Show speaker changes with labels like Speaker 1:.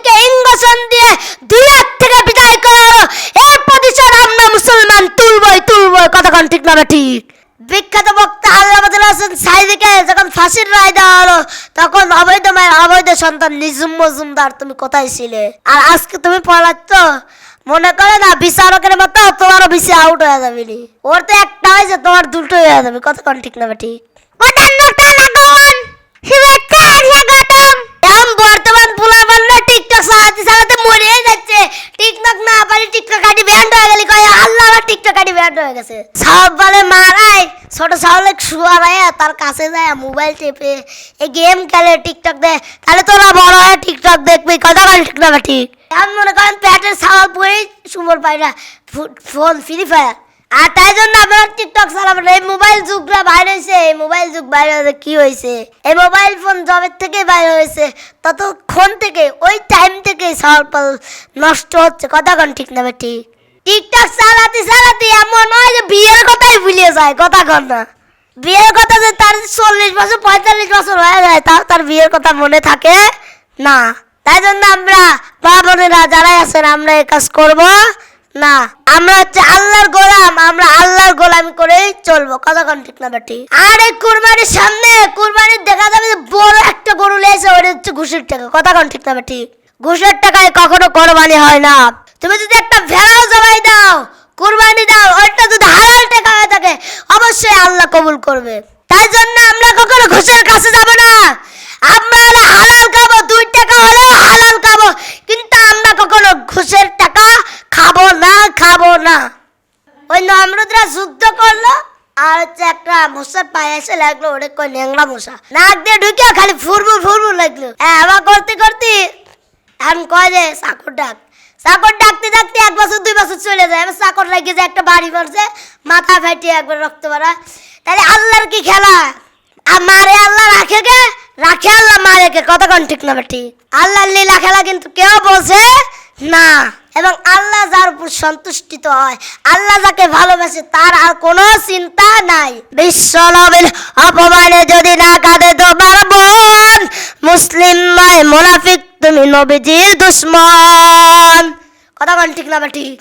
Speaker 1: নবীকে ইঙ্গসন দিয়ে দুনিয়ার থেকে বিদায় করা হলো এর আমরা মুসলমান তুলবই তুলবই কতক্ষণ ঠিক না ঠিক? বিখ্যাত বক্তা আল্লাহ হাসান সাইদিকে যখন ফাঁসির রায় দেওয়া হলো, তখন অবৈধ মায়ের অবৈধ সন্তান নিজুম মজুমদার, তুমি কোথায় ছিলে? আর আজকে তুমি পলাচ্ছ? মনে করে না, বিচারকের মতো তোমারও বেশি আউট হয়ে যাবে ওর তো একটা হয়েছে তোমার দুটো হয়ে যাবে কতক্ষণ ঠিক না ঠিক? টিকটক না পারি, টিকটক আইডি ব্যান্ড হয়ে গেলি কয়, আল্লাহ টিকটক আইডি ব্যান্ড হয়ে গেছে। সব বলে মারাই ছোট সাহলে শুয়ারায় তার কাছে যায় মোবাইল টেপে এই গেম খেলে টিকটক দে। তাহলে তোরা বড় হয়ে টিকটক দেখবি কথা বল ঠিক না ঠিক আমি মনে করেন প্যাটের সাওয়াল পরেই সুমর পাই না ফোন ফ্রি ফায়ার আর তাই জন্য আপনারা টিকটক চালাবেন। এই মোবাইল যুগটা বাইর হয়েছে এই মোবাইল যুগ বাইরে হয়েছে কি হয়েছে এই মোবাইল ফোন জবের থেকে বাইর হয়েছে ততক্ষণ থেকে, ওই টাইম থেকে সাল নষ্ট হচ্ছে। কতক্ষণ ঠিক না বা ঠিক টিকটক চালাতে চালাতে এমন হয় যে বিয়ের কথাই ভুলে যায় কতক্ষণ না। বিয়ের কথা যে তার চল্লিশ বছর, পঁয়তাল্লিশ বছর হয়ে যায়, তাও তার বিয়ের কথা মনে থাকে? না। তাই জন্য আমরা মা বোনেরা যারাই আছেন, আমরা এই কাজ করব। না, আমরা হচ্ছে আল্লাহর গোলাম, আমরা আল্লাহর গোলাম করেই চলবো। কতক্ষণ ঠিক না বেটি আর এই কুরবানির সামনে, কুরবানির দেখা যাবে যে বড় একটা গরু লেগেছে, ওটা হচ্ছে ঘুষের টাকা। কতক্ষণ ঠিক না বেটি ঘুষের টাকায় কখনো কোরবানি হয় না। তুমি যদি একটা ভেড়াও জবাই দাও, কুরবানি দাও, ওইটা যদি হালাল টাকা হয়ে থাকে, অবশ্যই আল্লাহ কবুল করবে। তাই জন্য আমরা কখনো ঘুষের কাছে যাব না। আমরা হলে হালাল খাব দুই টাকা হলেও হালাল খাব কিন্তু আমরা কখনো ঘুষের টাকা খাব না খাব না ওই নমরুদরা যুদ্ধ করল, আর হচ্ছে একটা মশার পায়ে এসে লাগল ওটা কই ন্যাংরা মশা। নাক দিয়ে ঢুকে খালি ফুরবুর ফুরবুর লাগল। হ্যাঁ আবার করতে করতে এখন কয় যে চাকর ডাক। চাকর ডাকতে ডাকতে এক বছর, দুই বছর চলে যায়। এবার চাকর লাগিয়ে যায় একটা বাড়ি মারছে মাথা ফাটিয়ে একবার রক্ত মারা তাহলে আল্লাহর কি খেলা? আর মারে আল্লাহ, রাখে কে? রাখে আল্লাহ, মারে কে? কতক্ষণ ঠিক না ঠিক আল্লাহর লীলা খেলা কিন্তু কেউ বলছে না। এবং আল্লাহ যার উপর সন্তুষ্টিত হয়, আল্লাহ যাকে ভালোবাসে, তার আর কোনো চিন্তা নাই। বিশ্ব নবীর অপমানে যদি না কাঁদে তোমার বোন, মুসলিম নয়, মোনাফিক, তুমি নবীজির দুশ্মন। কথা বল ঠিক না বা ঠিক